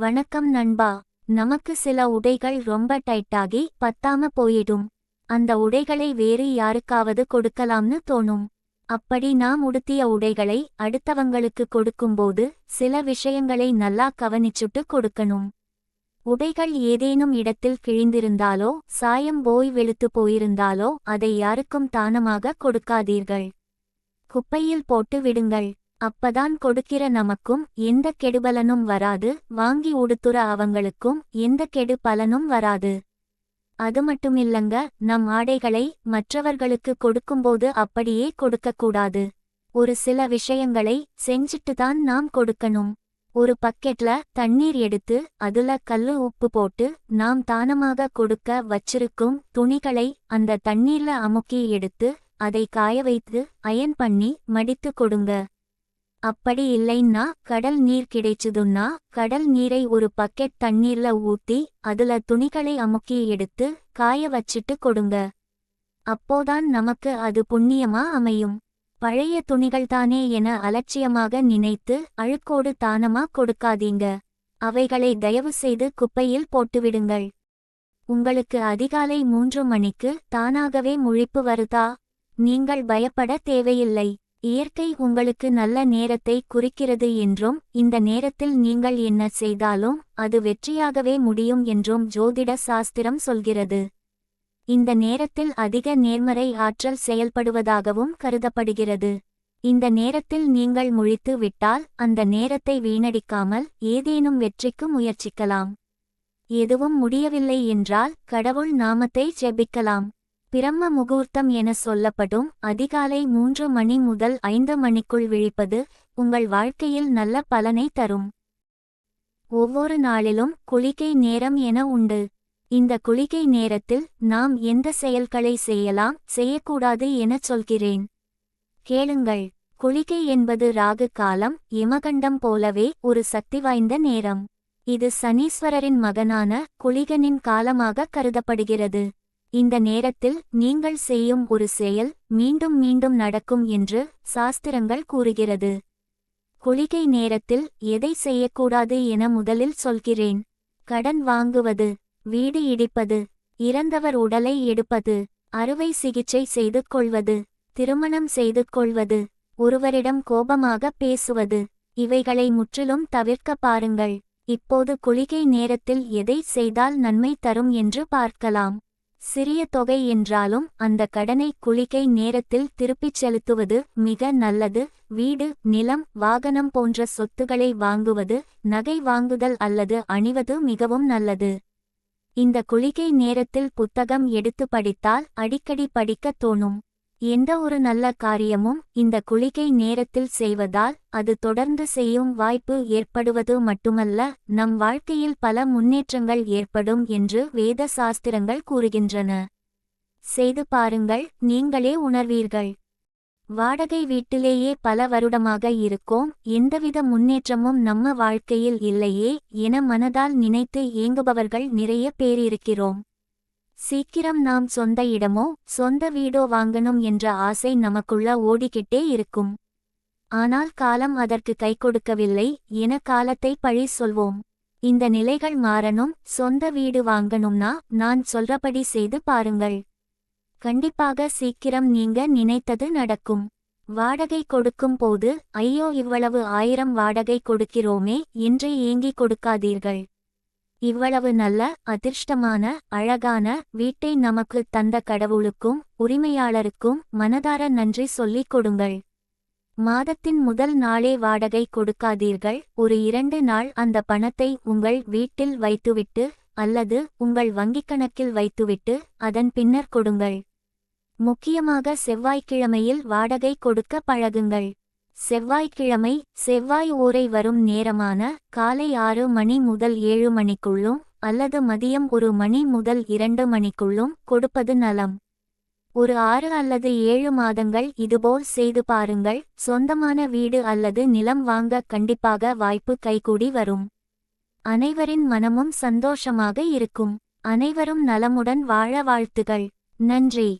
வணக்கம் நண்பா. நமக்கு சில உடைகள் ரொம்ப டைட்டாகி பத்தாம போயிடும். அந்த உடைகளை வேறு யாருக்காவது கொடுக்கலாம்னு தோணும். அப்படி நாம் உடுத்திய உடைகளை அடுத்தவங்களுக்கு கொடுக்கும்போது சில விஷயங்களை நல்லா கவனிச்சுட்டு கொடுக்கணும். உடைகள் ஏதேனும் இடத்தில் கிழிந்திருந்தாலோ சாயம் போய் வெளுத்து போயிருந்தாலோ அதை யாருக்கும் தானமாக கொடுக்காதீர்கள். குப்பையில் போட்டு விடுங்கள். அப்பதான் கொடுக்கிற நமக்கும் எந்த கெடுபலனும் வராது வாங்கி உடுத்துற அவங்களுக்கும் எந்த கெடு பலனும் வராது. அது மட்டுமில்லங்க நம் ஆடைகளை மற்றவர்களுக்கு கொடுக்கும்போது அப்படியே கொடுக்கக்கூடாது. ஒரு சில விஷயங்களை செஞ்சுட்டு தான் நாம் கொடுக்கணும். ஒரு பக்கெட்ல தண்ணீர் எடுத்து அதுல கல்லு உப்பு போட்டு நாம் தானமாக கொடுக்க வச்சிருக்கும் துணிகளை அந்த தண்ணீர்ல அமுக்கி எடுத்து அதை காய வைத்து அயன் பண்ணி மடித்து கொடுங்க. அப்படி இல்லைன்னா கடல் நீர் கிடைச்சுதுன்னா கடல் நீரை ஒரு பக்கெட் தண்ணீர்ல ஊத்தி அதுல துணிகளை அமுக்கி எடுத்து காய வச்சிட்டு கொடுங்க. அப்போதான் நமக்கு அது புண்ணியமா அமையும். பழைய துணிகள்தானே என அலட்சியமாக நினைத்து அழுக்கோடு தானமா கொடுக்காதீங்க. அவைகளை தயவு செய்து குப்பையில் போட்டுவிடுங்கள். உங்களுக்கு அதிகாலை மூன்று மணிக்கு தானாகவே முழிப்பு வருதா? நீங்கள் பயப்பட தேவையில்லை. இயற்கை உங்களுக்கு நல்ல நேரத்தை குறிக்கிறது என்றும் இந்த நேரத்தில் நீங்கள் என்ன செய்தாலும் அது வெற்றியாகவே முடியும் என்றும் ஜோதிட சாஸ்திரம் சொல்கிறது. இந்த நேரத்தில் அதிக நேர்மறை ஆற்றல் செயல்படுவதாகவும் கருதப்படுகிறது. இந்த நேரத்தில் நீங்கள் முழித்து விட்டால் அந்த நேரத்தை வீணடிக்காமல் ஏதேனும் வெற்றிக்கு முயற்சிக்கலாம். எதுவும் முடியவில்லை என்றால் கடவுள் நாமத்தை ஜெபிக்கலாம். பிரம்ம முகூர்த்தம் என சொல்லப்படும் அதிகாலை மூன்று மணி முதல் ஐந்து மணிக்குள் விழிப்பது உங்கள் வாழ்க்கையில் நல்ல பலனை தரும். ஒவ்வொரு நாளிலும் குளிக்கை நேரம் என உண்டு. இந்த குளிக்கை நேரத்தில் நாம் எந்த செயல்களை செய்யலாம் செய்யக்கூடாது எனச் சொல்கிறேன். கேளுங்கள் குளிகை என்பது ராகு காலம் இமகண்டம் போலவே ஒரு சக்தி வாய்ந்த நேரம். இது சனீஸ்வரரின் மகனான குளிகனின் காலமாக கருதப்படுகிறது. இந்த நேரத்தில் நீங்கள் செய்யும் ஒரு செயல் மீண்டும் மீண்டும் நடக்கும் என்று சாஸ்திரங்கள் கூறுகிறது. குளிகை நேரத்தில் எதை செய்யக்கூடாது என முதலில் சொல்கிறேன். கடன் வாங்குவது வீடு இடிப்பது இறந்தவர் உடலை எடுப்பது அறுவை சிகிச்சை செய்து கொள்வது திருமணம் செய்து கொள்வது ஒருவரிடம் கோபமாக பேசுவது இவைகளை முற்றிலும் தவிர்க்க பாருங்கள். இப்போது குளிகை நேரத்தில் எதை செய்தால் நன்மை தரும் என்று பார்க்கலாம். சிறிய தொகை என்றாலும் அந்த கடனை குளிக்கை நேரத்தில் திருப்பிச் செலுத்துவது மிக நல்லது. வீடு நிலம் வாகனம் போன்ற சொத்துக்களை வாங்குவது நகை வாங்குதல் அல்லது அணிவது மிகவும் நல்லது. இந்த குளிகை நேரத்தில் புத்தகம் எடுத்து படித்தால் அடிக்கடி படிக்கத் தோணும். எந்த ஒரு நல்ல காரியமும் இந்த குளிகை நேரத்தில் செய்வதால் அது தொடர்ந்து செய்யும் வாய்ப்பு ஏற்படுவது மட்டுமல்ல நம் வாழ்க்கையில் பல முன்னேற்றங்கள் ஏற்படும் என்று வேத சாஸ்திரங்கள் கூறுகின்றன. செய்து பாருங்கள் நீங்களே உணர்வீர்கள். வாடகை வீட்டிலேயே பல வருடமாக இருக்கோம் எந்தவித முன்னேற்றமும் நம்ம வாழ்க்கையில் இல்லையே என மனதால் நினைத்து ஏங்குபவர்கள் நிறைய பேர் இருக்கிறோம். சீக்கிரம் நாம் சொந்த இடமோ சொந்த வீடோ வாங்கணும் என்ற ஆசை நமக்குள்ள ஓடிக்கிட்டே இருக்கும். ஆனால் காலம் அதற்கு கை கொடுக்கவில்லை என காலத்தை பழி சொல்வோம். இந்த நிலைகள் மாறணும் சொந்த வீடு வாங்கணும்னா நான் சொல்றபடி செய்து பாருங்கள். கண்டிப்பாக சீக்கிரம் நீங்க நினைத்தது நடக்கும். வாடகை கொடுக்கும் போது ஐயோ இவ்வளவு ஆயிரம் வாடகை கொடுக்கிறோமே என்று ஏங்கிக் கொடுக்காதீர்கள். இவ்வளவு நல்ல அதிர்ஷ்டமான அழகான வீட்டை நமக்கு தந்த கடவுளுக்கும் உரிமையாளருக்கும் மனதார நன்றி சொல்லிக் கொடுங்கள். மாதத்தின் முதல் நாளே வாடகை கொடுக்காதீர்கள். ஒரு இரண்டு நாள் அந்த பணத்தை உங்கள் வீட்டில் வைத்துவிட்டு அல்லது உங்கள் வங்கிக் கணக்கில் வைத்துவிட்டு அதன் பின்னர் கொடுங்கள். முக்கியமாக செவ்வாய்க்கிழமையில் வாடகை கொடுக்க பழகுங்கள். செவ்வாய்க்கிழமை செவ்வாய் ஊரை வரும் நேரமான காலை ஆறு மணி முதல் ஏழு மணிக்குள்ளும் அல்லது மதியம் ஒரு மணி முதல் இரண்டு மணிக்குள்ளும் கொடுப்பது நலம். ஒரு ஆறு அல்லது ஏழு மாதங்கள் இதுபோல் செய்து பாருங்கள் சொந்தமான வீடு அல்லது நிலம் வாங்க கண்டிப்பாக வாய்ப்பு கைகூடி வரும். அனைவரின் மனமும் சந்தோஷமாக இருக்கும். அனைவரும் நலமுடன் வாழ வாழ்த்துகள். நன்றி.